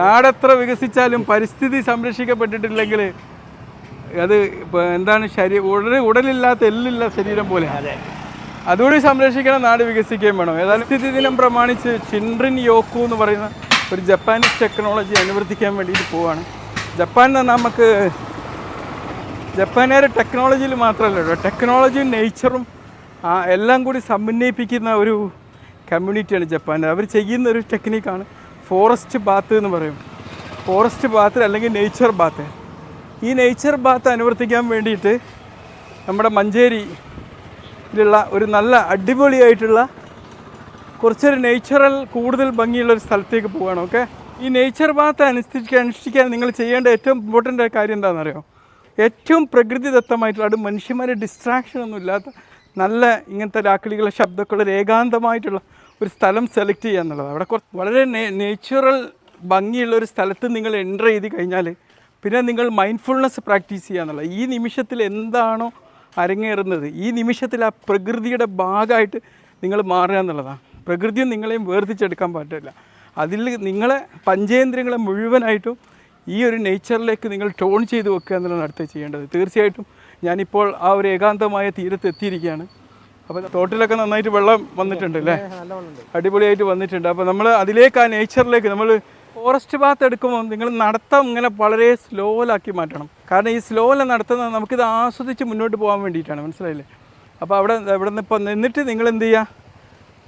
നാടെത്ര വികസിച്ചാലും പരിസ്ഥിതി സംരക്ഷിക്കപ്പെട്ടിട്ടില്ലെങ്കിൽ അത് എന്താണ് ശരീരം ഉടൽ ഉടലില്ലാത്ത എല്ലില്ല ശരീരം പോലെ. അതെ. അതുകൂടി സംരക്ഷിക്കണം നാട് വികസിക്കുകയും വേണം. ഏതായാലും സ്ഥിതി ദിനം പ്രമാണിച്ച് ചിൻഡ്രിൻ യോക്കു എന്ന് പറയുന്ന ഒരു ജപ്പാനീസ് ടെക്നോളജി അനുവർത്തിക്കാൻ വേണ്ടിയിട്ട് പോവാണ്. ജപ്പാൻ എന്ന് പറഞ്ഞാൽ നമുക്ക് ജപ്പാനുകാർ ടെക്നോളജിയിൽ മാത്രമല്ല കേട്ടോ. ടെക്നോളജിയും നേച്ചറും എല്ലാം കൂടി സമന്വയിപ്പിക്കുന്ന ഒരു കമ്മ്യൂണിറ്റിയാണ് ജപ്പാൻ. അവർ ചെയ്യുന്ന ഒരു ടെക്നിക്കാണ് ഫോറസ്റ്റ് ബാത്ത് എന്ന് പറയും. ഫോറസ്റ്റ് ബാത്ത് അല്ലെങ്കിൽ നേച്ചർ ബാത്ത് ഈ നേച്ചർ ബാത്ത് അനുവർത്തിക്കാൻ വേണ്ടിയിട്ട് നമ്മുടെ മഞ്ചേരിയിലുള്ള ഒരു നല്ല അടിപൊളിയായിട്ടുള്ള കുറച്ചൊരു നേച്ചറൽ കൂടുതൽ ഭംഗിയുള്ള ഒരു സ്ഥലത്തേക്ക് പോവുകയാണ് ഓക്കെ ഈ നേച്ചർ ബാത്ത് അനുഷ്ഠിക്കാൻ അനുഷ്ഠിക്കാൻ നിങ്ങൾ ചെയ്യേണ്ട ഏറ്റവും ഇമ്പോർട്ടന്റ് കാര്യം എന്താണെന്നറിയോ? ഏറ്റവും പ്രകൃതിദത്തമായിട്ടുള്ള അത് മനുഷ്യന്മാരെ ഡിസ്ട്രാക്ഷൻ ഒന്നും ഇല്ലാത്ത നല്ല ഇങ്ങനത്തെ രാക്കിളികളുടെ ശബ്ദക്കുള്ള ഏകാന്തമായിട്ടുള്ള ഒരു സ്ഥലം സെലക്ട് ചെയ്യുക എന്നുള്ളത്. അവിടെ കുറച്ച് വളരെ നേച്ചുറൽ ഭംഗിയുള്ള ഒരു സ്ഥലത്ത് നിങ്ങൾ എന്റർ ചെയ്ത് കഴിഞ്ഞാൽ പിന്നെ നിങ്ങൾ മൈൻഡ്ഫുൾനെസ് പ്രാക്ടീസ് ചെയ്യുക എന്നുള്ളത്. ഈ നിമിഷത്തിൽ എന്താണോ അരങ്ങേറുന്നത് ഈ നിമിഷത്തിൽ ആ പ്രകൃതിയുടെ ഭാഗമായിട്ട് നിങ്ങൾ മാറുക എന്നുള്ളതാണ്. പ്രകൃതിയും നിങ്ങളെയും വേർതിച്ചെടുക്കാൻ പറ്റില്ല. അതിൽ നിങ്ങളെ പഞ്ചേന്ദ്രിയങ്ങളെ മുഴുവനായിട്ടും ഈ ഒരു നേച്ചറിലേക്ക് നിങ്ങൾ ടോൺ ചെയ്ത് വെക്കുക എന്നുള്ളതാണ് അടുത്ത് ചെയ്യേണ്ടത്. തീർച്ചയായിട്ടും ഞാനിപ്പോൾ ആ ഒരു ഏകാന്തമായ തീരത്ത് എത്തിയിരിക്കുകയാണ്. അപ്പോൾ തോട്ടിലൊക്കെ നന്നായിട്ട് വെള്ളം വന്നിട്ടുണ്ട് അല്ലേ? അടിപൊളിയായിട്ട് വന്നിട്ടുണ്ട്. അപ്പോൾ നമ്മൾ അതിലേക്ക് ആ നേച്ചറിലേക്ക് നമ്മൾ ഫോറസ്റ്റ് പാത്ത് എടുക്കുമ്പോൾ നിങ്ങൾ നടത്തം ഇങ്ങനെ വളരെ സ്ലോലാക്കി മാറ്റണം. കാരണം ഈ സ്ലോയിൽ നടത്തുന്നത് നമുക്കിത് ആസ്വദിച്ച് മുന്നോട്ട് പോകാൻ വേണ്ടിയിട്ടാണ്. മനസ്സിലായില്ലേ? അപ്പോൾ അവിടെ ഇവിടെ നിന്ന് ഇപ്പോൾ നിന്നിട്ട് നിങ്ങൾ എന്ത് ചെയ്യുക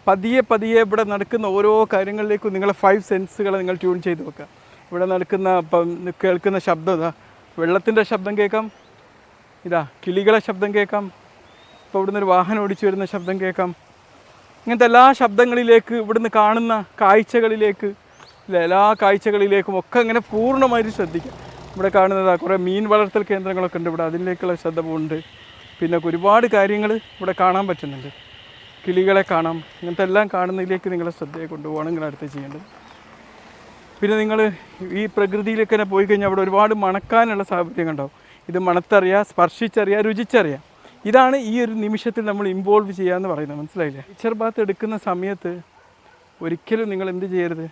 പതിയെ പതിയെ ഇവിടെ നടക്കുന്ന ഓരോ കാര്യങ്ങളിലേക്കും നിങ്ങളെ ഫൈവ് സെൻസുകളെ നിങ്ങൾ ട്യൂൺ ചെയ്ത് വെക്കുക. ഇവിടെ നടക്കുന്ന ഇപ്പം കേൾക്കുന്ന ശബ്ദം ഇതാ. വെള്ളത്തിന്റെ ശബ്ദം കേൾക്കാം. ഇതാ കിളികളെ ശബ്ദം കേൾക്കാം. ഇപ്പോൾ ഇവിടുന്ന് ഒരു വാഹനം ഓടിച്ചു വരുന്ന ശബ്ദം കേൾക്കാം. ഇങ്ങനത്തെ എല്ലാ ശബ്ദങ്ങളിലേക്ക് ഇവിടുന്ന് കാണുന്ന കാഴ്ചകളിലേക്ക് എല്ലാ കാഴ്ചകളിലേക്കും ഒക്കെ ഇങ്ങനെ പൂർണമായിട്ട് ശ്രദ്ധിക്കാം. ഇവിടെ കാണുന്നത് കുറേ മീൻ വളർത്തൽ കേന്ദ്രങ്ങളൊക്കെ ഉണ്ട് ഇവിടെ. അതിലേക്കുള്ള ശ്രദ്ധ പോകുന്നുണ്ട് പിന്നെ ഒരുപാട് കാര്യങ്ങൾ ഇവിടെ കാണാൻ പറ്റുന്നുണ്ട്. കിളികളെ കാണാം. ഇങ്ങനത്തെ എല്ലാം കാണുന്നതിലേക്ക് നിങ്ങളെ ശ്രദ്ധയെ കൊണ്ടുപോകണം നിങ്ങൾ അടുത്ത് ചെയ്യേണ്ടത്. പിന്നെ നിങ്ങൾ ഈ പ്രകൃതിയിലേക്ക് തന്നെ പോയി കഴിഞ്ഞാൽ അവിടെ ഒരുപാട് മണക്കാനുള്ള സാഹചര്യം ഉണ്ടാവും ഇത് മണത്തറിയാം സ്പർശിച്ചറിയാം രുചിച്ചറിയാം. ഇതാണ് ഈ ഒരു നിമിഷത്തിൽ നമ്മൾ ഇൻവോൾവ് ചെയ്യാന്ന് പറയുന്നത്. മനസ്സിലായില്ലേ? ടീച്ചർ ബാത്ത് എടുക്കുന്ന സമയത്ത് ഒരിക്കലും നിങ്ങൾ എന്ത് ചെയ്യരുത്.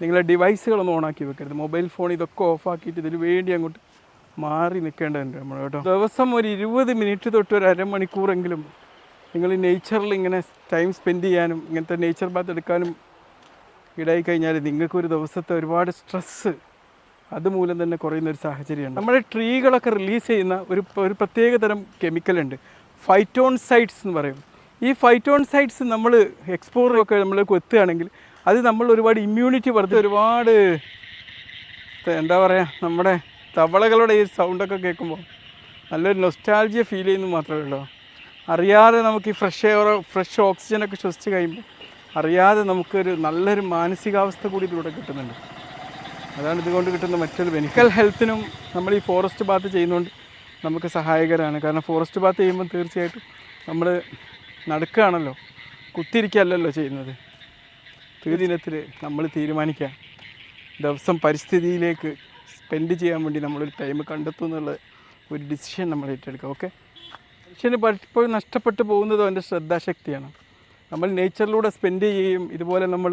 നിങ്ങളെ ഡിവൈസുകളൊന്നും ഓണാക്കി വെക്കരുത്. മൊബൈൽ ഫോൺ ഇതൊക്കെ ഓഫാക്കിയിട്ട് ഇതിന് വേണ്ടി അങ്ങോട്ട് മാറി നിൽക്കേണ്ടതുണ്ട് നമ്മൾ കേട്ടോ. ദിവസം ഒരു ഇരുപത് മിനിറ്റ് തൊട്ട് ഒരു അരമണിക്കൂറെങ്കിലും നിങ്ങൾ ഈ നേച്ചറിൽ ഇങ്ങനെ ടൈം സ്പെൻഡ് ചെയ്യാനും ഇങ്ങനത്തെ നേച്ചർ ബാത്ത് എടുക്കാനും ഇടയായി കഴിഞ്ഞാൽ നിങ്ങൾക്ക് ഒരു ദിവസത്തെ ഒരുപാട് സ്ട്രെസ്സ് അതുമൂലം തന്നെ കുറയുന്ന ഒരു സാഹചര്യമാണ് നമ്മുടെ ട്രീകളൊക്കെ റിലീസ് ചെയ്യുന്ന ഒരു ഒരു പ്രത്യേക തരം കെമിക്കൽ ഉണ്ട്. ഫൈറ്റോൺസൈഡ്സ് എന്ന് പറയും. ഈ ഫൈറ്റോൺസൈഡ്സ് നമ്മൾ എക്സ്പോറൊക്കെ നമ്മൾ കൊത്തുകയാണെങ്കിൽ അത് നമ്മൾ ഒരുപാട് ഇമ്മ്യൂണിറ്റി വർദ്ധ ഒരുപാട് എന്താ പറയുക നമ്മുടെ തവളകളുടെ ഈ സൗണ്ടൊക്കെ കേൾക്കുമ്പോൾ നല്ലൊരു നൊസ്റ്റാൾജിയ ഫീൽ ചെയ്യുന്നു മാത്രമേ ഉള്ളൂ. അറിയാതെ നമുക്ക് ഈ ഫ്രഷ് എയർ ഫ്രഷ് ഓക്സിജനൊക്കെ ശ്വസിച്ച് കഴിയുമ്പോൾ അറിയാതെ നമുക്കൊരു നല്ലൊരു മാനസികാവസ്ഥ കൂടി ഇതിലൂടെ കിട്ടുന്നുണ്ട്. അതാണ് ഇതുകൊണ്ട് കിട്ടുന്ന മറ്റൊരു ബെനിക്കൽ ഹെൽത്തിനും നമ്മൾ ഈ ഫോറസ്റ്റ് ബാത്ത് ചെയ്യുന്നതുകൊണ്ട് നമുക്ക് സഹായകരമാണ് കാരണം ഫോറസ്റ്റ് ബാത്ത് ചെയ്യുമ്പോൾ തീർച്ചയായിട്ടും നമ്മൾ നടക്കുകയാണല്ലോ കുത്തിരിക്കുകയല്ലല്ലോ ചെയ്യുന്നത്. തീർദിനത്തിൽ നമ്മൾ തീരുമാനിക്കുക ദിവസം പരിസ്ഥിതിയിലേക്ക് സ്പെൻഡ് ചെയ്യാൻ വേണ്ടി നമ്മളൊരു ടൈം കണ്ടെത്തും എന്നുള്ള ഒരു ഡിസിഷൻ നമ്മൾ ഏറ്റെടുക്കുക ഓക്കെ മനുഷ്യന് പലപ്പോഴും നഷ്ടപ്പെട്ടു പോകുന്നത് അവന്റെ ശ്രദ്ധാശക്തിയാണ്. നമ്മൾ നേച്ചറിലൂടെ സ്പെൻഡ് ചെയ്യുകയും ഇതുപോലെ നമ്മൾ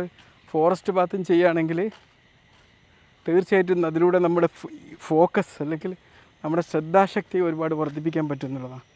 ഫോറസ്റ്റ് ബാത്തും ചെയ്യുകയാണെങ്കിൽ തീർച്ചയായിട്ടും അതിലൂടെ നമ്മുടെ ഫോക്കസ് അല്ലെങ്കിൽ നമ്മുടെ ശ്രദ്ധാശക്തി ഒരുപാട് വർദ്ധിപ്പിക്കാൻ പറ്റും എന്നുള്ളതാണ്